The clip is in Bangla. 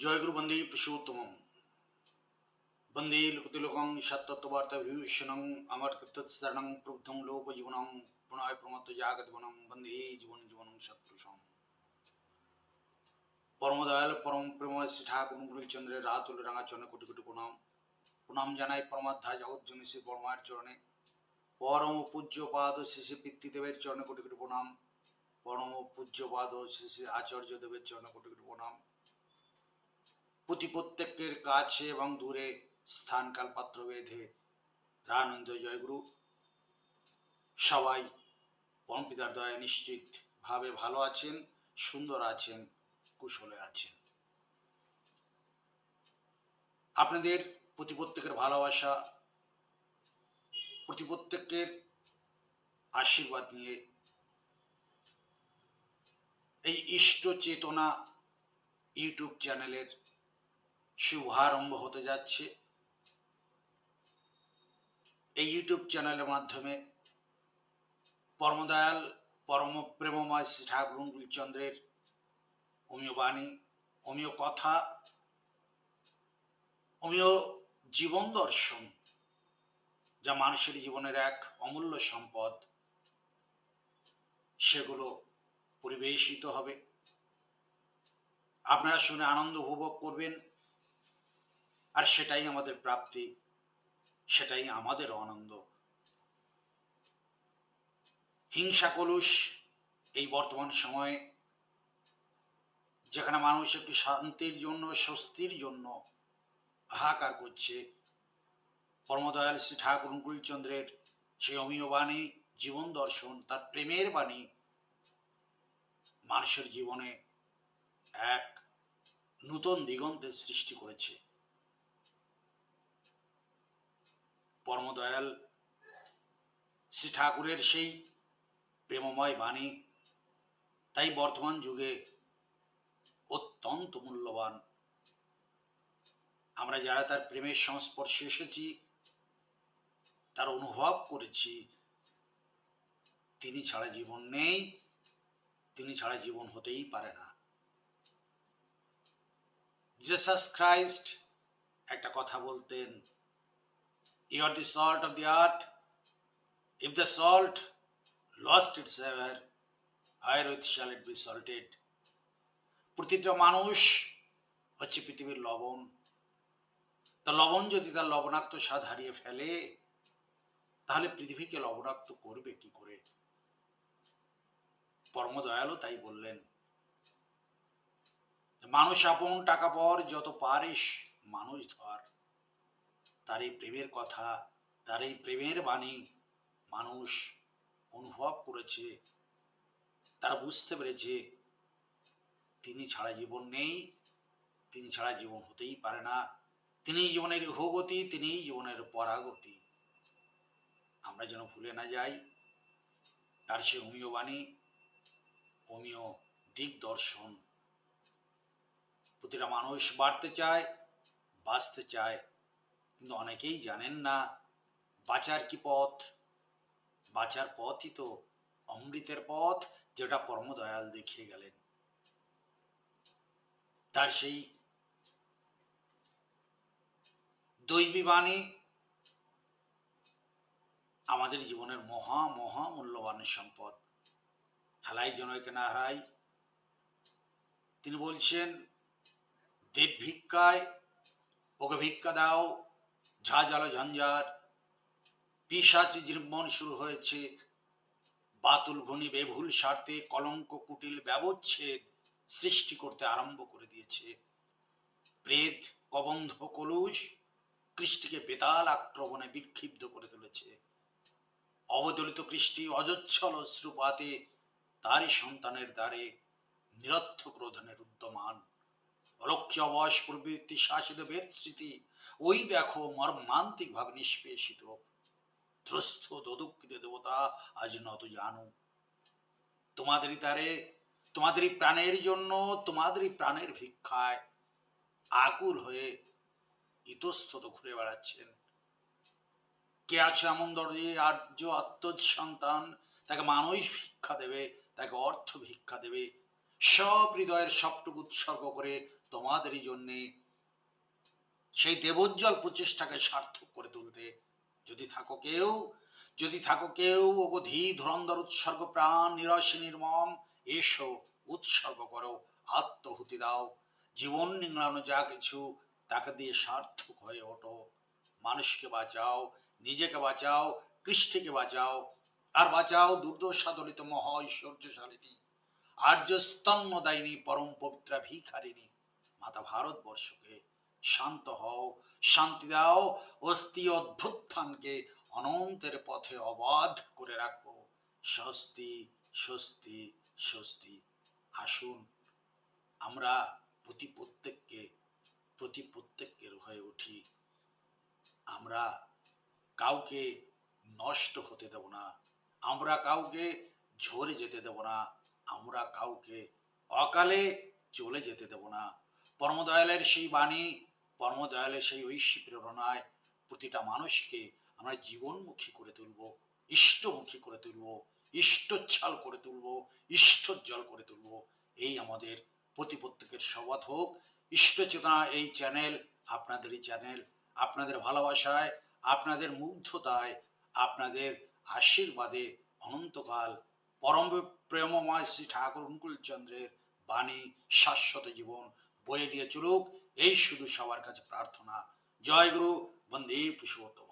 জয়গুরু বন্দে পুরুষোত্তমম বন্দে লোকতিলকং সত্যত্ববার্তা বিভীষণং আমার কৃতশরণং প্রবুদ্ধং লোকজীবনং প্রণয় প্রমত্ত বন্দে জীবন জীবনং সৎপুরুষম পরমদয়াল পরম প্রেময় শ্রী ঠাকুর চন্দ্রের রাতুল রাঙা চরণে কোটি কোটি প্রণাম। প্রণাম জানাই পরমাধ্যায় জগৎজনী শ্রী পরমায়ের চরণে। পরম পূজ্য পাদ শ্রী শ্রী পিতৃদেবের চরণে কোটি কোটি প্রণাম। পরম পূজ্য পাদ শ্রী শ্রী আচার্য দেবের চরণে কোটি কোটি প্রণাম। প্রতি প্রত্যেকের কাছে এবং দূরে স্থানকাল পাত্র বেঁধে রানন্দ জয়গুরু। সবাই পরমপিতার দয়া নিশ্চিত ভাবে ভালো আছেন, সুন্দর আছেন, কুশলে আছেন। আপনাদের প্রতি প্রত্যেকের ভালোবাসা, প্রতি প্রত্যেকের আশীর্বাদ নিয়ে এই ইষ্ট চেতনা ইউটিউব চ্যানেলের শুভারম্ভ হতে যাচ্ছে। এই ইউটিউব চ্যানেলের মাধ্যমে পরমদয়াল পরম প্রেমময় শ্রী ঠাকুর চন্দ্রের অমীয় বাণী অমীয় কথা অমীয় জীবন দর্শন, যা মানুষের জীবনের এক অমূল্য সম্পদ, সেগুলো পরিবেশিত হবে। আপনারা শুনে আনন্দ উপভোগ করবেন। আর সেটাই আমাদের প্রাপ্তি, সেটাই আমাদের আনন্দ। হিংসা, কলুষ এই বর্তমান সময়ে, যেখানে মানুষ একটু শান্তির জন্য, স্বস্তির জন্য হাহাকার করছে, পরমদয়াল শ্রী ঠাকুর চন্দ্রের সেই অমীয় বাণী, জীবন দর্শন, তার প্রেমের বাণী, মানুষের জীবনে এক নূতন দিগন্তের সৃষ্টি করেছে। পরমদয়াল শ্রী ঠাকুরের সেই প্রেমময় বাণী, তাই বর্তমান যুগে অত্যন্ত মূল্যবান। আমরা যারা তার প্রেমের সংস্পর্শে এসেছি, তার অনুভব করেছি, তিনি ছাড়া জীবন নেই, তিনি ছাড়া জীবন হতেই পারে না। জেসাস ক্রাইস্ট একটা কথা বলতেন আর the salt of the earth if the salt lost its ever higher with shall it be salted প্রতিটা মানুষ হচ্ছে পৃথিবীর লবণ। তা লবণ যদি তার লবণাক্ত স্বাদ হারিয়ে ফেলে, তাহলে পৃথিবীকে লবণাক্ত করবে কি করে? পরমদয়ালও তাই বললেন। মানুষ আপন টাকা পর যত পারিস, মানুষ ধর। তার এই প্রেমের কথা তার এই প্রেমের বাণী মানুষ অনুভব করেছে। তারা বুঝতে পেরেছে, তিনি ছাড়া জীবন নেই, তিনি ছাড়া জীবন হতেই পারে না। তিনি জীবনের ইহগতি তিনি জীবনের পরাগতি। আমরা যেন ভুলে না যাই, তার সে অমীয় বাণী অমীয় দিক দর্শন প্রতিটা মানুষ বাড়তে চায়, বাঁচতে চায় কিন্তু অনেকেই জানেন না, বাঁচার কি পথ? বাঁচার পথই তো অমৃতের পথ, যেটা পরমদয়াল দেখিয়ে গেলেন। তার সেই দৈবী বাণী আমাদের জীবনের মহা মহা মূল্যবান সম্পদ। হেলাই যেন একে না হারাই তিনি বলছেন দেব ভিক্ষায় ওকে ভিক্ষা দাও ঝাঁঝালো ঝঞ্ঝার পিসাচি জীবন শুরু হয়েছে। বাতুল ঘনি বেভুল স্বার্থে কলঙ্ক কুটিল ব্যবচ্ছেদ সৃষ্টি করতে আরম্ভ করে দিয়েছে। প্রেত, কবন্ধ, কলুষ কৃষ্টিকে বেতাল আক্রমণে বিক্ষিপ্ত করে তুলেছে। অবদলিত কৃষ্টি অজচ্ছল শ্রুপাতে তারই সন্তানের দ্বারে নিরর্থক রোধনের উদ্যমান। অলক্ষ্য প্রবৃত্তি শাসিত বেদ স্মৃতি। ওই দেখো মর্মান্তিক ভাবে নিষ্পেষিত। ধ্রস্থ দেবতা আজ নত জানো। তোমাদেরই তারে, তোমাদেরই প্রাণের জন্য, তোমাদেরই প্রাণের ভিক্ষায় আকুল হয়ে ইতস্তত ঘুরে বেড়াচ্ছেন। কে আছে এমন দরজে? আর্য আত্মজ সন্তান তাকে মানুষ ভিক্ষা দেবে, তাকে অর্থ ভিক্ষা দেবে। সব হৃদয়ের সবটুকু উৎসর্গ করে তোমাদেরই জন্যে সেই দেবোজ্জ্বল প্রচেষ্টাকে সার্থক করে তুলতে। যদি থাকো কেউ, যদি থাকো কেউ অবধি ধুরন্ধর উৎসর্গ প্রাণ, নিরসে নির্মম, এসো, উৎসর্গ করো, আত্মহুতি দাও। জীবন নিংড়ানো যা কিছু, তাকে দিয়ে সার্থক হয়ে ওঠো। মানুষকে বাঁচাও, নিজেকে বাঁচাও, কৃষ্টিকে বাঁচাও, আর বাঁচাও দুর্দশা দলিত মহা ঐশ্বর্যশালিনী আর্য স্তন্যদায়িনী পরম পবিত্রা ভিখারিণী। মাতা ভারতবর্ষকে শান্ত হও, শান্তি দাও, অস্থি অভ্যুত্থানকে অনন্তের পথে অবাধ করে রাখো। স্বস্তি স্বস্তি স্বস্তি। আসুন আমরা প্রতি প্রত্যেককে, প্রতি প্রত্যেকের হয়ে উঠি। আমরা কাউকে নষ্ট হতে দেব না। আমরা কাউকে ঝরে যেতে দেব না। আমরা কাউকে অকালে চলে যেতে দেব না। পরমদয়ালের সেই বাণী, পরমদয়ালের সেই ঐশী প্রেরণায় প্রতিটা মানুষকে আমরা জীবনমুখী করে তুলব, ইষ্টমুখী করে তুলব, ইষ্টচ্ছাল করে তুলব ইষ্টজ্জল করে তুলব। এই আমাদের প্রতি প্রত্যেকের শপথ হোক। ইষ্ট চেতনা এই চ্যানেল আপনাদেরই চ্যানেল, আপনাদের ভালোবাসায়, আপনাদের মুগ্ধতায়, আপনাদের আশীর্বাদে অনন্তকাল পরম প্রেমময় শ্রী ঠাকুর অনুকূল চন্দ্রের বাণী শাশ্বত জীবন বয়ে দিয়ে চলুক এই শুধু সবার কাছে প্রার্থনা। জয় গুরু বন্দে পুরুষোত্তম